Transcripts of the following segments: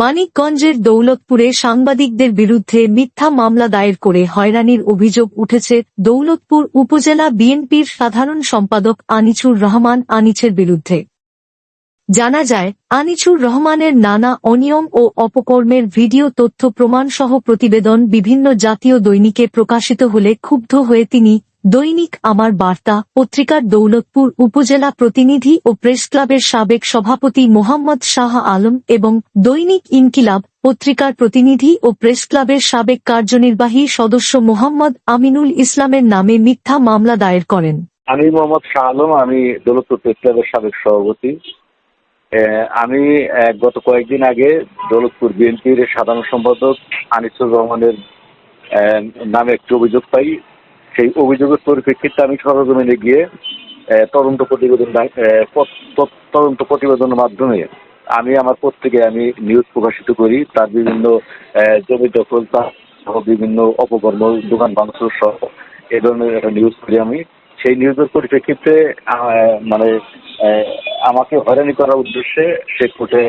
মানিকগঞ্জের দৌলতপুরে সাংবাদিকদের বিরুদ্ধে মিথ্যা মামলা দায়ের করে হয়রানির অভিযোগ উঠেছে দৌলতপুর উপজেলা বিএনপির সাধারণ সম্পাদক আনিছুর রহমান আনিছের বিরুদ্ধে। জানা যায়, আনিছুর রহমানের নানা অনিয়ম ও অপকর্মের ভিডিও, তথ্য, প্রমাণসহ প্রতিবেদন বিভিন্ন জাতীয় দৈনিকে প্রকাশিত হলে ক্ষুব্ধ হয়ে তিনি দৈনিক আমার বার্তা, পত্রিকার দৌলতপুর উপজেলা প্রতিনিধি ও প্রেস ক্লাবের সাবেক সভাপতি মোহাম্মদ শাহ আলম এবং দৈনিক ইনকিলাব, পত্রিকার প্রতিনিধি ও প্রেস ক্লাবের সাবেক কার্যনির্বাহী সদস্য মোহাম্মদ আমিনুল ইসলামের নামে মিথ্যা মামলা দায়ের করেন। আমি মোহাম্মদ শাহ আলম, আমি দৌলতপুর প্রেস ক্লাবের সাবেক সভাপতি। আমি গত কয়েকদিন আগে দৌলতপুর বিএনপির সাধারণ সম্পাদক আনিসুর রহমানের নামে একটি অভিযোগ পাই। সেই অভিযোগের পরিপ্রেক্ষিতে আমি সরজমিনে গিয়ে তদন্ত প্রতিবেদন তদন্ত প্রতিবেদনের মাধ্যমে আমি আমার পত্রিকায় আমি নিউজ প্রকাশিত করি। তার বিভিন্ন জমি দখল সহ বিভিন্ন অপকর্ম, দোকান ভাঙচুর সহ এ ধরনের একটা নিউজ করি আমি। সেই নিউজের পরিপ্রেক্ষিতে মানে আমাকে হয়রানি করার উদ্দেশ্যে সে কোর্টে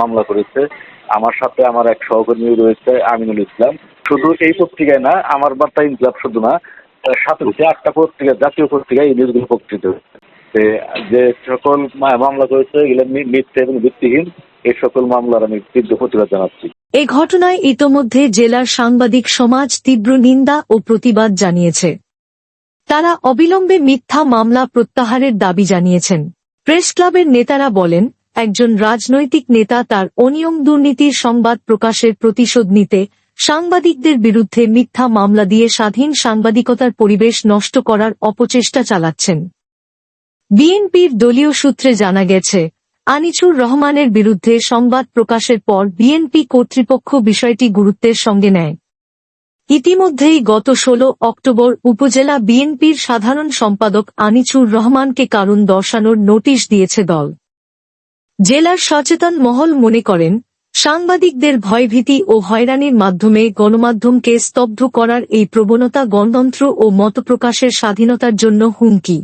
মামলা করেছে। আমার সাথে আমার এক সহকর্মী রয়েছে, আমিনুল ইসলাম। শুধু এই পত্রিকায় না, আমার বার্তা ইনকলাব শুধু না আটটা পত্রিকা, জাতীয় পত্রিকায় এই নিউজগুলো যে সকল মামলা করেছে, এগুলো মিথ্যে এবং ভিত্তিহীন, এই সকল মামলার আমি তীব্র প্রতিবাদ জানাচ্ছি। এ ঘটনায় ইতোমধ্যে জেলার সাংবাদিক সমাজ তীব্র নিন্দা ও প্রতিবাদ জানিয়েছে। তারা অবিলম্বে মিথ্যা মামলা প্রত্যাহারের দাবি জানিয়েছেন। প্রেস ক্লাবের নেতারা বলেন, একজন রাজনৈতিক নেতা তার অনিয়ম দুর্নীতির সংবাদ প্রকাশের প্রতিশোধ নিতে সাংবাদিকদের বিরুদ্ধে মিথ্যা মামলা দিয়ে স্বাধীন সাংবাদিকতার পরিবেশ নষ্ট করার অপচেষ্টা চালাচ্ছেন। বিএনপির দলীয় সূত্রে জানা গেছে, আনিছুর রহমানের বিরুদ্ধে সংবাদ প্রকাশের পর বিএনপি কর্তৃপক্ষ বিষয়টি গুরুত্বের সঙ্গে নেয়। ইতিমধ্যেই গত ১৬ অক্টোবর উপজেলা বিএনপির সাধারণ সম্পাদক আনিছুর রহমানকে কারণ দর্শানোর নোটিশ দিয়েছে দল। জেলার সচেতন মহল মনে করেন সাংবাদিকদের ভয়ভীতি ও হয়রানির মাধ্যমে গণমাধ্যমকে স্তব্ধ করার এই প্রবণতা গণতন্ত্র ও মতপ্রকাশের স্বাধীনতার জন্য হুমকি।